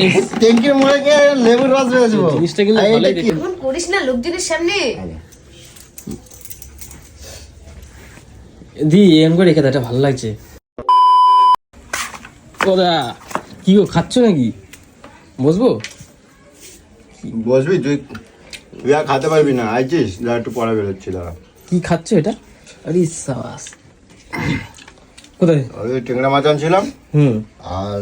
এই ট্যাঙ্কির মোড়ে গিয়ে লেবুর রস জিনিসটা কিন্তু ভালোই? দেখতে। করিস না লোকজনের সামনে। দি এম করে রেখে দে, এটা ভালো লাগছে। ওদা কি গো খাচ্ছ নাকি? বসবো? বসবি তুই তুই আর খাতে পারবি না আইছিস? দাঁড়া একটু পরে বেরোচ্ছি দাঁড়া। কি খাচ্ছ এটা? আরে সাবাস। কোথায়? ওই টেংরা মাছ আনছিলাম। হুম। আর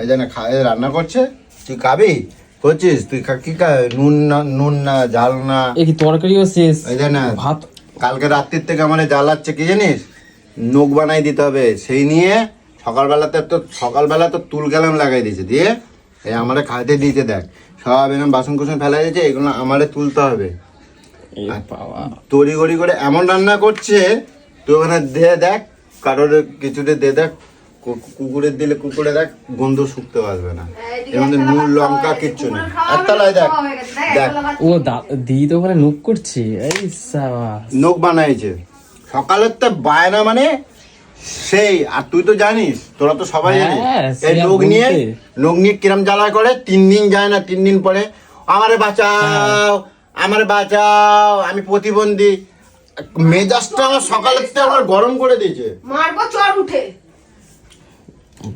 এই জানে খায় রান্না করছে। তুই খাবি? করছিস? তুই কি নুন না নুন না ঝাল না? এ কি তরকারিও শেষ? এই যে না ভাত? কালকে রাত্রির থেকে আমার জ্বালাচ্ছে কি জানিস? নোক বানাই দিতে হবে। সেই নিয়ে সকালবেলাতে তো সকালবেলা তো তুল গেলাম লাগাই দিয়েছে। দিয়ে এই আমারে খাইতে দিতে দেখ। সব এরকম বাসন কুসন ফেলা দিয়েছে এগুলো আমারে তুলতে হবে। তড়ি গড়ি করে এমন রান্না করছে তুই ওখানে দে দেখ কারোর কিছুতে দে দেখ কু- কুকুরের দিলে কুকুরে দেখ গন্ধ শুকতে পারবে না। এর মধ্যে নুন লঙ্কা কিচ্ছু নেই। আর একতলায় দেখ দেখ ও দা- দি তো ওখানে নুক করছে? এই নোক বানাইছে। সকালের তো বায়না মানে সেই আর তুই তো জানিস তোরা তো সবাই জানিস হ্যাঁ, সে এই নোক নিয়ে লোক নিয়ে কিরম জ্বালা করে তিন দিন যায় না তিন দিন পরে আমারে বাঁচাও আমারে বাঁচাও আমি প্রতিবন্ধী। মেজাজটা আমার সকালের থেকে আমার গরম করে দিয়েছে। মারবো চর উঠে।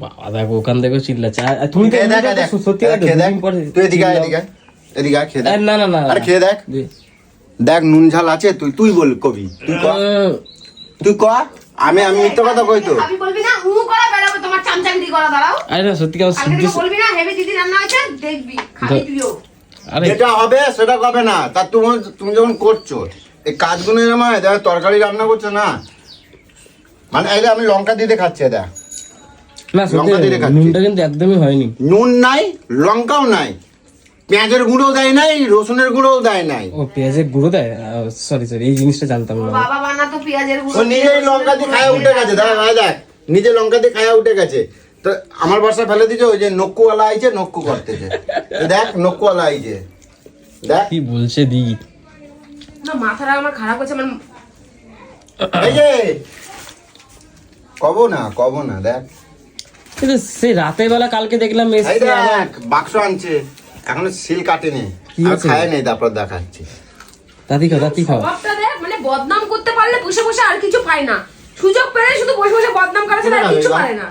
বাবা দেখো ওখান থেকে চিল্লাচ্ছে। তুমি দেখ, দেখ, সত্যি দেখ। তুই এদিকে এদিকে এদিকে খেয়ে দেখ। না না না আরে খেয়ে দেখ। দেখ নুন ঝাল আছে তুই তুই বল কবি। তুই ক। তুই ক। আমি আমি মিথ্যা কথা কই তো। আমি বলবি না করা বেড়াবো তোমার করা দাঁড়াও। আরে না সত্যি কথা বলবি না হেভি দিদি রান্না হয়েছে দেখবি খাবি তুইও। আরে। যেটা হবে সেটা হবে না? তা তুমি তুমি যখন করছ এই কাজগুলো আমার দেখা তরকারি রান্না করছ না। মানে এই আমি লঙ্কা দিতে খাচ্ছি এটা না লঙ্কা দিয়ে খাচ্ছি। নুনটা কিন্তু একদমই হয়নি। নুন নাই লঙ্কাও নাই। পেঁয়াজের গুঁড়ো দেয় নাই রসুনের গুঁড়োও দেয় নাই। ও পেঁয়াজের গুঁড়ো দেয়? সরি সরি এই জিনিসটা জানতাম না। বাবা বানাতো পেঁয়াজের ও গুঁড়ো নিজেই লঙ্কা দিয়ে খায়া উঠে গেছে। দেখ ভাই দেখ নিজে লঙ্কা দিয়ে খায়া উঠে গেছে। তো আমার বাসা ফেলে দিয়েছে ওই যে নক্কুওয়ালা আইছে নক্কু করতেছে। দেখ নক্কুওয়ালা আইছে দেখ। কি বলছে দি? না মাথাটা আমার খারাপ হচ্ছে আমার এই যে। কব না কব না দেখ। কিন্তু সেই রাতের বেলা কালকে দেখলাম এই দেখ বাক্স আনছে। এখনও সিল কাটেনি। কি আর খায় নেই তারপর দেখাচ্ছি। দাদি খাও দাদি খাও। দেখ মানে বদনাম করতে পারলে বসে বসে আর কিছু পায় না। সুযোগ পেলে শুধু বসে বসে বদনাম করা ছাড়া আর কিছু পারে না।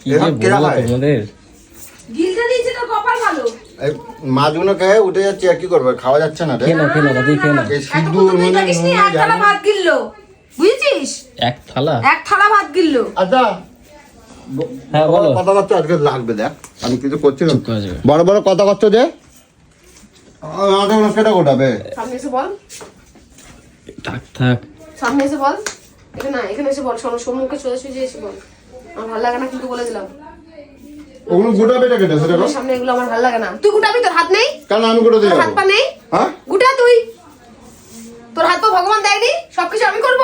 কি যে এসব কেরা বলব তোমাদের? গিলতে দিয়েছে তোর কপাল ভালো। মাছগুলো খেয়ে উঠে যাচ্ছে আর কি করবে? খাওয়া যাচ্ছে না রে? খেয়ে নাও খেয়ে দাদি সিদ্ধ নি নুনে এক থালা ভাত গিললো। বুঝেছিস? এক থালা? এক থালা ভাত গিললো। আচ্ছা হ্যাঁ বলো। কথা করতে আজকে লাগবে দেখ। আমি কিছু করছি না। চুপ বড় বড় কথা করছ যে গোটাবে সামনে এসে বল। থাক থাক। সামনে এসে বল। এখানে না এখানে এসে বল। শোনো সম্মুখে সোজাসুজি এসে বল। আমার ভালো লাগে না কিন্তু বলে দিলাম। ওগুলো গোটাবে এটা কেটে সেটা তোর সামনে এগুলো আমার ভালো লাগে না। তুই গুটাবি তোর হাত নেই? কেন আমি গোটা হাত পা নেই? হ্যাঁ? গুটা তুই। তোর হাত পা ভগবান দেয়নি? সবকিছু আমি করব?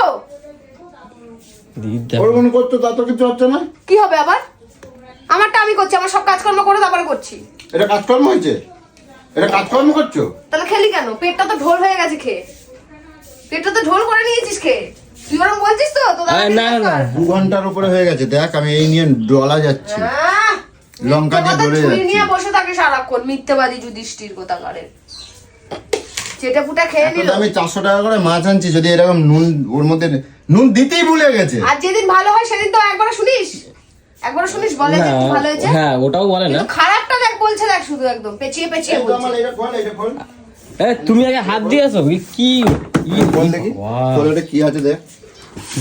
দিদি। ওর করছ তা তো কিছু হচ্ছে না? কি হবে আবার? আমারটা আমি করছি আমার সব কাজকর্ম করে তারপরে করছি। এটা কাজকর্ম হয়েছে? এটা কাজকর্ম করছ? তাহলে খেলি কেন? পেটটা তো ঢোল হয়ে গেছে খেয়ে। পেটটা তো ঢোল করে নিয়েছিস খেয়ে। তুই ওরকম বলছিস তো? তো না, না। দু ঘণ্টার উপরে হয়ে গেছে। দেখ আমি এই নিয়ে ডলা যাচ্ছি। লঙ্কা দিয়ে ডলে যাচ্ছি। নিয়ে বসে থাকে সারাক্ষণ মিথ্যেবাদী যুধিষ্ঠির কোথাকারের। ফুটা খেয়ে নিল। আমি চারশো টাকা করে মাছ আনছি যদি এরকম নুন ওর মধ্যে নুন দিতেই ভুলে গেছে। আর যেদিন ভালো হয় সেদিন তো একবার শুনিস। একবার শুনিস বলে যে ভালো হয়েছে। হ্যাঁ ওটাও বলে না। খারাপটা দেখ বলছে দেখ শুধু একদম পেঁচিয়ে পেঁচিয়ে বলছে। এটা খোল, এটা খোল। তুমি আগে হাত দিয়ে আসো কি কি কি দেখি। এটা কি আছে দেখ।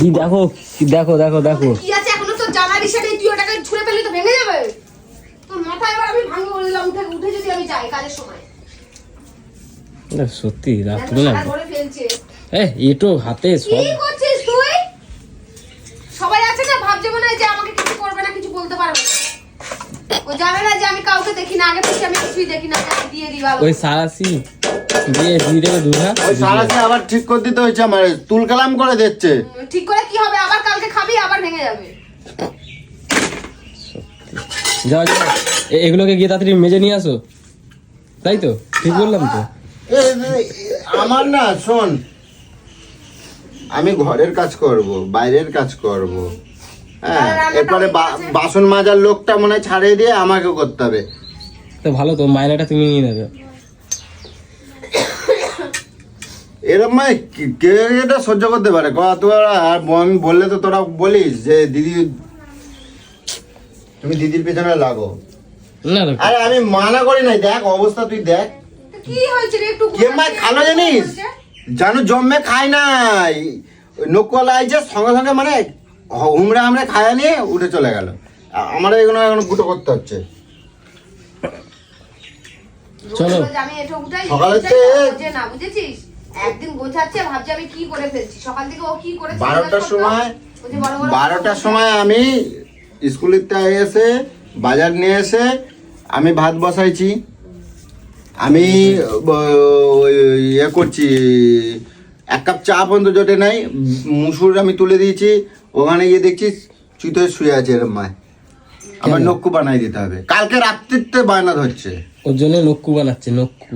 দি দেখো কি- দেখো দেখো দেখো। কি আছে এখনও তো জানার ইশারে তুই ওটাকে ছুঁড়ে ফেললে তো ভেঙে যাবে। তোর মাথা এবার আমি ভাঙবো বলে দিলাম উঠে উঠে যদি আমি যাই কাজের সময়। না, সত্যি দেখ রাত্রে না। সারা ঘরে ফেলছে। এ এটো হাতে কি সব। করছিস তুই? সবাই আছে না? ভাবছে মনে হয় যে আমাকে কিছু করবে না কিছু বলতে পারবে ও জানে না যে আমি কাউকে দেখি না আগে থেকে আমি কিছুই দেখি না দিয়ে ওই সারাসি দিয়ে দেবে দুধা। ওই সারাকে আবার ঠিক করে দিতে হয়েছে আমার তুল কালাম করে দিচ্ছে। ঠিক করে কি হবে? আবার কালকে খাবি আবার ভেঙে যাবে। যাও যাও। এ- এগুলোকে গিয়ে তাড়াতাড়ি মেজে নিয়ে আসো। তাই তো? ঠিক বললাম তো। আমার না শোন। আমি ঘরের কাজ করব বাইরের কাজ করব। হ্যাঁ এরপরে বা- বাসন মাজার লোকটা মনে হয় ছাড়িয়ে দিয়ে আমাকে করতে হবে। তো ভালো তো মায়নাটা তুমি নিয়ে নেবে। এরকম মানে কি- কে এটা সহ্য করতে পারে? ক তোরা আর আমি বললে তো তোরা বলিস যে দিদি তুমি দিদির পেছনে লাগো। না। আরে আমি মানা করি নাই দেখ অবস্থা তুই দেখ। কি হয়েছে রে? একটু খালো জানিস? জানো জম্মে খাই নাই। নকুয়ালা আইছে সঙ্গে সঙ্গে মানে হ- হুমড়ে হামড়ে খায়া নিয়ে উঠে চলে গেল। আমার এগুলো এখন গুটো করতে হচ্ছে। চলো। রোজ রোজ আমি এটা উঠাই। সকালে না বুঝেছিস? একদিন গোছাচ্ছে ভাবছে আমি কি করে ফেলছি। সকাল থেকে ও কি করেছে বারোটার সময় বারোটার সময় আমি স্কুলিতে এসে বাজার নিয়ে এসে আমি ভাত বসাইছি। আমি ওই ইয়ে করছি এক কাপ চা পর্যন্ত জোটে নাই মুসুর আমি তুলে দিয়েছি ওখানে গিয়ে দেখছি চুতো শুয়ে আছে এরম মায় আমার নক্কু বানাই দিতে হবে। কালকে রাত্রিতে বায়না ধরছে। ওর জন্য নক্কু বানাচ্ছে নক্কু।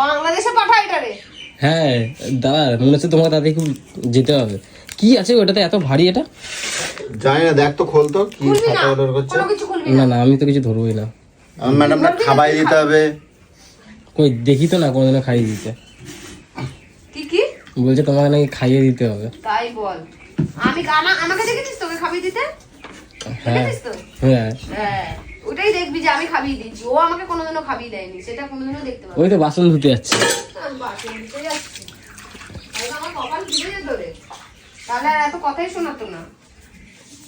বাংলাদেশে পাঠা এটা রে হ্যাঁ দাদা মনে হচ্ছে তোমার তাদের খুব যেতে হবে। কি আছে ওটাতে? এত ভারী এটা? জানি না দেখ তো খোল তো কি খাতা অর্ডার করছে। না না আমি তো কিছু ধরবোই না। ম্যাডামটা খাবাই দিতে হবে। কই দেখি তো না কোনোদিনও খাইয়ে দিতে। কি কি? বলছে তোমাকে নাকি খাইয়ে দিতে হবে। তাই বল। আমি আমা- আমাকে দেখেছিস তোকে খাবিয়ে দিতে? হ্যাঁ। হ্যাঁ। হ্যাঁ। ওটাই দেখবি যে আমি খাবিয়ে দিচ্ছি। ও আমাকে কোনোদিনও খাবিয়ে দেয়নি। সেটা কোনোদিনও দেখতে পাবো ওই তো বাসন ধুতে যাচ্ছে। বাসন ধুতে যাচ্ছি। আমার কপাল ভিজে যেত রে। তাহলে আর এত কথাই শোনাতো না।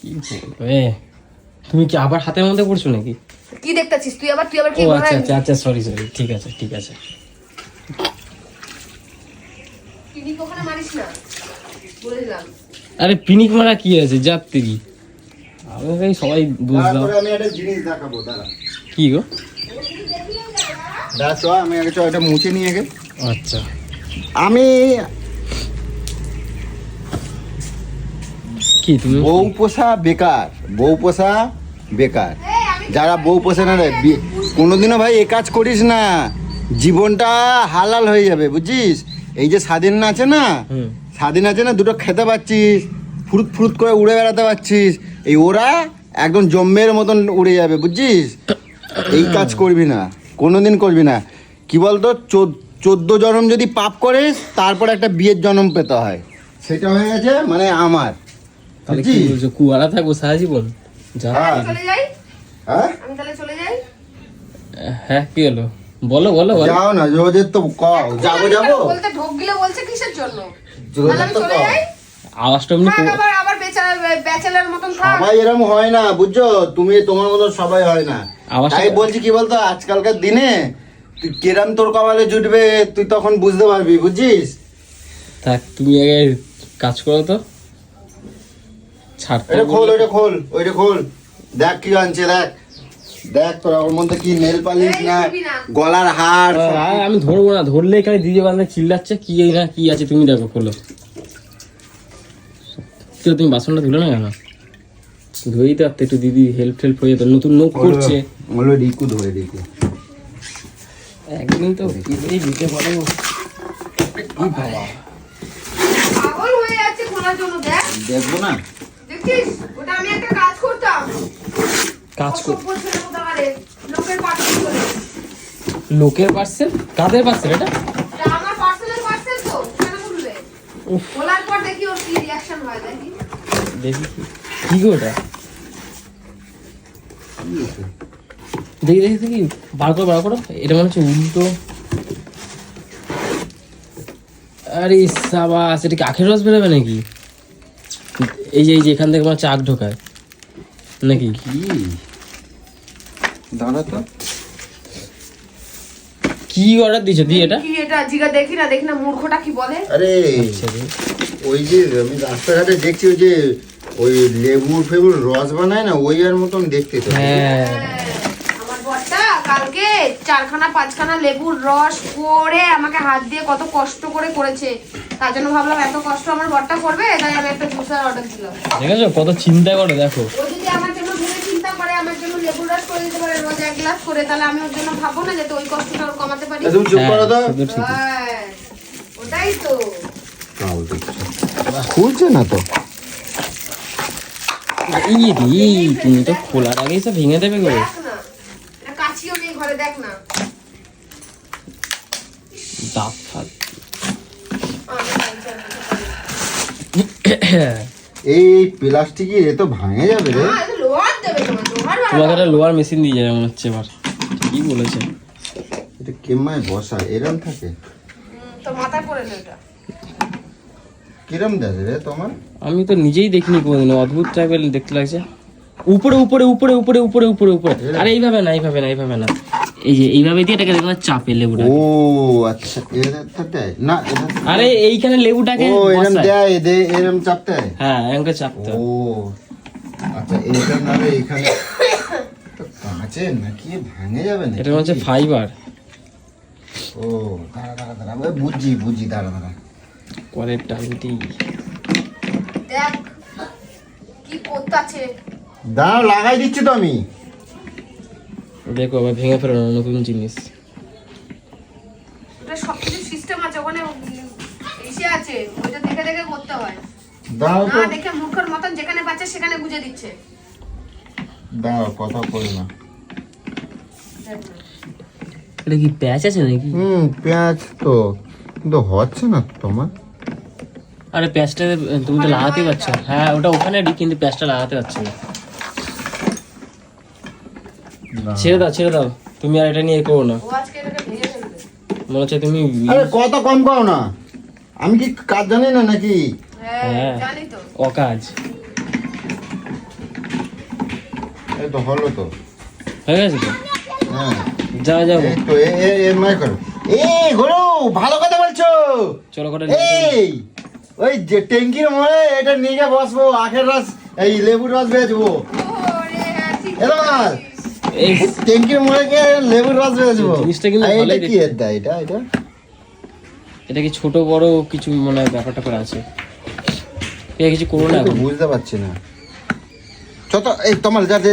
কি বলব তুমি কি আবার হাতের মধ্যে পড়ছো নাকি? কি দেখতেছিস? তুই আবার তুই আবার কি ও আচ্ছা আচ্ছা আচ্ছা সরি সরি ঠিক আছে ঠিক আছে। কিনি কখনো মারিস না? বলে দিলাম। আরে পিনিক মারা কি আছে যাত্রী? আমাকে সবাই তারপরে আমি একটা জিনিস দেখাবো দাঁড়া। কি গো? দাঁড়া চ আমি আগে চ এটা মুছে নিয়ে গে আচ্ছা। আমি কি তুমি? বউ পোষা বেকার বউ পোষা বেকার। যারা বউ পোষে না রে কোনোদিনও ভাই এ কাজ করিস না। জীবনটা হালাল হয়ে যাবে বুঝছিস? এই যে স্বাধীন আছে না স্বাধীন আছে না দুটো খেতে পাচ্ছিস ফুরুত ফুরুত করে উড়ে বেড়াতে পারছিস এই ওরা একদম জম্মের মতন উড়ে যাবে বুঝছিস? এই কাজ করবি না কোনোদিন করবি না। কি বলতো চোদ- চোদ্দ জন্ম যদি পাপ করিস তারপর একটা বিয়ের জন্ম পেতে হয়। সেটা হয়ে গেছে মানে আমার তাহলে কি বুঝছিস? বলছো কুয়ারা থাকব সারা জীবন? যা। হ্যাঁ। আমি হ্যাঁ আমি তাহলে চলে যাই? হ্যাঁ কি হলো? বলো বলো বলো। যাও না রোজের তো ক যাব যাব? বলতে ঢোক গিলে বলছে কিসের জন্য? রোজের তো চলে ক আওয়াজটা এমনি আবার আবার বেচারা ব্যাচেলার মতন থাক। সবাই এরকম হয় না বুঝছ? তুমি তোমার মতো সবাই হয় না। তাই বলছি কি বলতো আজকালকার দিনে তুই কেরাম তোর কপালে জুটবে তুই তখন বুঝতে পারবি বুঝছিস? থাক তুমি আগে কাজ করো তো। ছাড়তে খোল ওইটা খোল ওইটা খোল। দেখ কি আনছে দেখ। দেখ তোর ওর মধ্যে কি নেল পালিশ না গলার হার আমি ধরবো না ধরলে এখানে দিদি বান্ধব চিল্লাচ্ছে কি এই না কি আছে তুমি দেখো খোলো। কেউ তুমি বাসনটা ধুলে না কেন? ধুয়েই তো একটু দিদি হেল্প টেল্প হয়ে যেত নতুন নোক করছে। বলল রিকু ধরে রিকু একদিন তো এই দিতে পারো? পাগল হয়ে যাচ্ছে খোলার জন্য দেখ। দেখব না? দেখছিস ওটা আমি একটা কাজ করতাম। কাজ লোকের পার্সেল কাদের পার্সেল এটা। দেখি কি দেখি। দেখি কি- কি গো ওটা দেখি দেখি দেখি। বার করো বার করো। এটা মনে হচ্ছে উল্টো। আরে সাবাস এটা কি আখের রস বেরোবে নাকি? এই যে এই যে এখান থেকে চাক ঢোকায়। নাকি? কি? দাঁড়া তো। কি অর্ডার দিয়েছ? দি এটা? কি এটা? জিগা দেখি না দেখি না মূর্খটা কি বলে? আরে আচ্ছা ওই যে আমি রাস্তাঘাটে দেখছি ওই যে ওই লেবুর ফেবুর রস বানায় না ওই আর মতন দেখতে তো। হ্যাঁ আমার বরটা কালকে চারখানা পাঁচখানা লেবুর রস করে আমাকে হাত দিয়ে কত কষ্ট করে করেছে। তার জন্য ভাবলাম এত কষ্ট আমার বরটা করবে তাই আমি একটা জুসার অর্ডার দিলাম। দেখেছ? কত চিন্তা করো দেখো। ও যদি আমার জন্য ভেবে চিন্তা করে আমার জন্য লেবুর রস করে দিতে পারে রোজ এক গ্লাস করে তাহলে আমি ওর জন্য ভাববো না যাতে ওই কষ্টটা ওর কমাতে পারি তুমি চুপ করো তো। হ্যাঁ, ঠিক। ওটাই তো। খুলছে না তো? ই তুমি তো খোলার আগেই সব ভেঙে দেবে গো। কাছিও নেই ঘরে দেখ না দাঁত ফাত আমি জানছি, আমি জানি। এই প্লাস্টিকের এ তো ভাঙে যাবে রে। লোহার দেবে তোমার, লোহার তোমাকে একটা লোয়ার মেশিন দিয়ে যাবে মনে হচ্ছে এবার। কি বলেছে? এটা কেমায় বসা এরম থাকে? তো মাথা পড়ে এটা। কিরম দেয় রে তোমার? আমি তো নিজেই দেখিনি কোনোদিন অদ্ভুত টাইপের দেখতে লাগছে। উপরে উপরে উপরে উপরে উপরে উপরে উপরে। আরে এইভাবে না এইভাবে না এইভাবে না। এই যে এইভাবে দিয়ে এটাকে দেখলাম চাপে লেবুটা ও আচ্ছা না আরে এইখানে লেবুটাকে ও এরম দেয় দে এরম চাপতে? হয়? হ্যাঁ এমনকে চাপতে ও আচ্ছা এটা নালে এখানে তো কাঁচের নাকি? ভাঙে যাবে না এটা হচ্ছে ফাইবার। ও দাঁড়া দাঁড়া দাঁড়া ওই বুঝি বুঝছি দাঁড়া দাঁড়া। কলের টাইমটি দেখ কি করতে আছে দাঁড়া লাগাই দিচ্ছি তো আমি। দেখো আবার ভেঙে ফেলো না নতুন জিনিস। ওটা সব কিছু সিস্টেম আছে ওখানে এসে আছে ওইটা দেখে দেখে করতে হয়। দাঁড়াও তো। দেখে মূর্খের মতন যেখানে পাচ্ছে সেখানে গুজে দিচ্ছে। দাঁড়াও কথা বলি না। এটা কি প্যাচ আছে নাকি? হুম পেঁয়াজ তো। কিন্তু হচ্ছে না তোমার। আরে প্যাচটা তুমি তো লাগাতে পারছ হ্যাঁ ওটা ওখানে কিন্তু প্যাচটা লাগাতে পারছ না। ছেড়ে দাও ছেড়ে দাও। তুমি আর এটা নিয়ে করো না। ও আজকে এটাকে ভেঙে ফেলবে। মনে হচ্ছে তুমি আরে কত কম করো না? আমি কি কাজ জানি না নাকি? হ্যাঁ হ্যাঁ। জানি তো। অকাজ। এই তো হলো তো। হয়ে গেছে তো? হ্যাঁ। যাও যাও তো এ এ এ মাই করো। এই গুরু ভালো কথা বলছো। চলো এই ওই যে ট্যাঙ্কির মোড়ে এটা নিয়ে বসবো আখের রস এই লেবুর রস বেচবো ওরে, হ্যাঁ, এবার। এই ট্যাঙ্কির মোড়ে গিয়ে লেবুর রস বেচবো জিনিসটা কিন্তু ভালোই কি এর দেয়? এটা এটা? এটা কি ছোট বড় কিছু মনে হয় ব্যাপারটা করে আছে? আছে, কিছু করো না। বুঝতে পারছি না। ছত এই তোমার যাতে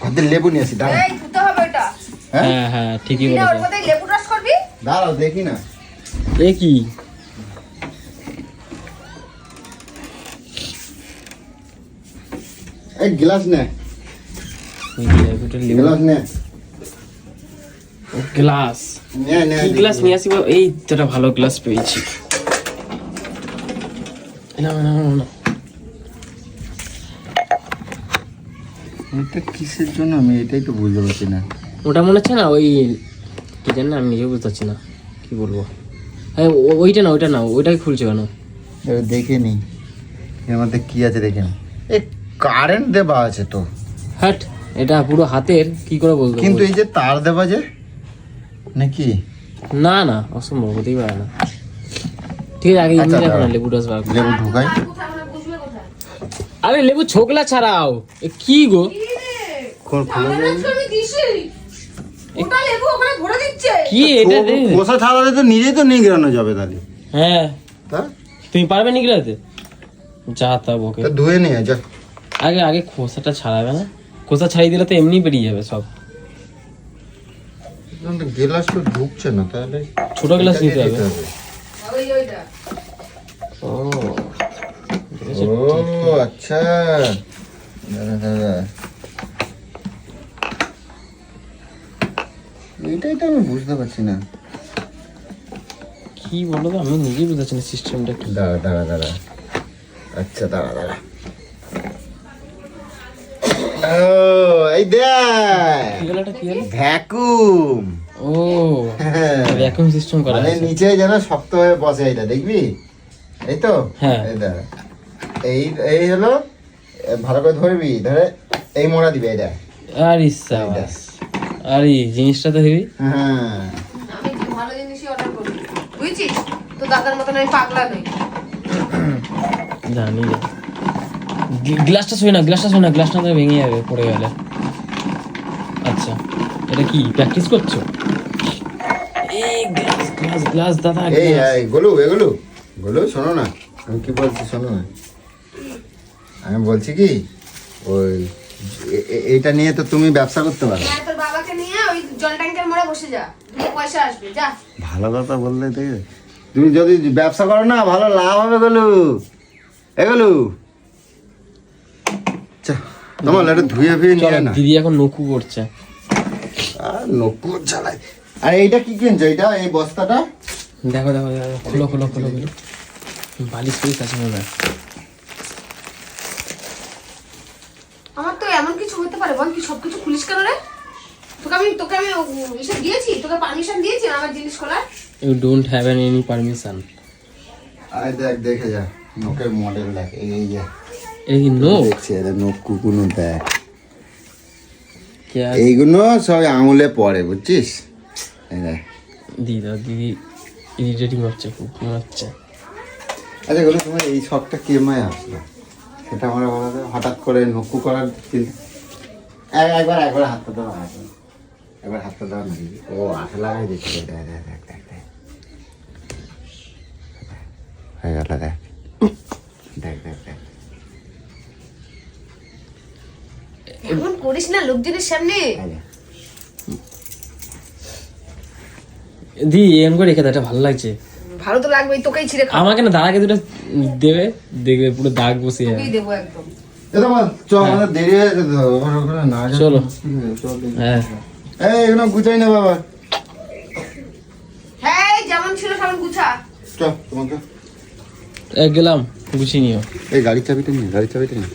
ঘরে লেবু নিয়ে আসি দাঁড়াও। এই ধুতে হবে এটা হ্যাঁ? হ্যাঁ হ্যাঁ ঠিকই না ওর মধ্যে লেবু রস করবি? দাঁড়াও দেখি না। এ কি? এই গ্লাস নে। ওই যে একটা লেবু- গ্লাস নে গ্লাস নে নে কি গ্লাস নিয়ে আসি এই তো একটা ভালো গ্লাস পেয়েছি। না না না না এটা কিসের জন্য আমি এটাই তো বুঝতে পারছি না। ওটা মনে হচ্ছে না ওই কি জানি না আমি নিজেও বুঝতে পারছি না। কি বলব? হ্যাঁ ওইটা না ওইটা না ওইটাকে খুলছে কেন? এবার দেখে নি। এর মধ্যে কি আছে দেখে নি। এই কারেন্ট দেওয়া আছে তো। হাট এটা পুরো হাতের কি করে বলব কিন্তু এই যে তার দেওয়া যে নাকি? না না অসম্ভব হতেই পারে না। ঠিক আছে আগে এমনি দেখো না। লেবু রস বার। লেবু ঢুকাই। আর লেবু ছোকলা ছাড়াও। এ কি গো? কি কোন খুলে ওটা লেবু ওখানে ভরে দিচ্ছে। কি এটা রে? খোসা ছাড়ালে তো নিজেই তো নিয়ে গেলানো যাবে তাহলে। হ্যাঁ। তা? তুমি পারবে নিগড়াতে যা তা বকে। তা ধুয়ে নিয়ে যা। আগে আগে খোসাটা ছাড়াবে না? খোসা ছাড়িয়ে দিলে তো এমনি বেরিয়ে যাবে সব। গ্লাস তো ঢুকছে না তাহলে ছোট গ্লাস নিতে হবে। ও ও আচ্ছা। এটাই তো আমি বুঝতে পারছি না। কি বলো তো? আমি নিজেই বুঝতে পারছি না সিস্টেমটা কি দাঁড়া দাঁড়া দাঁড়া। আচ্ছা দাঁড়া দাঁড়া। ও এই দেখ। ভ্যাকুম। ও ভ্যাকুয়াম সিস্টেম করা মানে নিচে যেন শক্ত হয়ে বসে এটা দেখবি? এই তো? হ্যাঁ। এই দেখ। এই এই হলো ভালো করে ধরবি ধরে এই মোড়া দিবে এটা আরে সাবাস। আরে জিনিসটা তো হেবি হ্যাঁ। ভালো জিনিসই অর্ডার করি বুঝছিস? তো দাদার মতন আমি পাগলা নেই। জানি না। গ্লাসটা শুই না গ্লাসটা শুই না গ্লাসটা তো ভেঙে যাবে পড়ে গেলে। আচ্ছা এটা কি প্র্যাকটিস করছ? এই গ্লাস গ্লাস গ্লাস দাদা এই। এই গোলু এগুলো গোলু। শোনো না। আমি কি বলছি শোনো না। আমি বলছি কি ওই এ- এ- এইটা নিয়ে তো তুমি ব্যবসা করতে পারো। হ্যাঁ তোর বাবাকে নিয়ে ওই জল ট্যাঙ্কের মোড়ে বসে যা। দুটো পয়সা আসবে যা। ভালো কথা বললে আছে। তুমি যদি ব্যবসা করো না ভালো লাভ হবে গলু। এগুলো তোমার এটা ধুয়ে ফিয়ে নিয়ে না? দিদি এখন নকু করছে। আর নকুর জ্বালাই আর এইটা কি কিনছো? এটা এই বস্তাটা? দেখো দেখো দেখো খোলো খোলো খোলো খোলো বালিশ আছে মনে আমার তো এমন কিছু হতে পারে বল তুই সবকিছু খুলিস কেন রে? তোকে আমি তোকে আমি এসে দিয়েছি? তোকে পারমিশন দিয়েছি আমার জিনিস খোলার? You don't have any permission আয় দেখ দেখে যা। নখের মডেল দেখ এই যে। এই কি নো দেখছি এটা নখ কুকুনো দেখ। এইগুলো সব আঙুলে পড়ে বুঝছিস? দিদি দিদি ইরিটেটিং হচ্ছে খুব হচ্ছে। আচ্ছা এগুলো তোমার এই শখটা কেমায় আসলো? সেটা আমরা বলা যায় হঠাৎ করে নকু করার একবার একবার হাতটা দাও একবার হাতটা দাও না ও আঠা লাগাই দিচ্ছে দেখ দেখ দেখ দেখ দেখ। হয়ে গেল দেখ। দেখ দেখ দেখ। এমন করিস না লোকজনের সামনে। দি এরকম করে রেখে এটা ভালো লাগছে। ভালো তো লাগবেই তোকেই ছিঁড়ে খাব। আমাকে না দাদাকে দুটো দেবে দেখবে পুরো দাগ বসে যাবে তোকেই দেবো একদম। হয়ে। চলো। হয়ে চল এগুলো গুছাই না বাবা। হ্যাঁ এই যেমন ছিল তেমন গুছা। চ তোমাকে। গেলাম গুছিয়ে নিও। এই গাড়ির চাবিটা নিয়ে গাড়ির চাবিটা নিয়ে।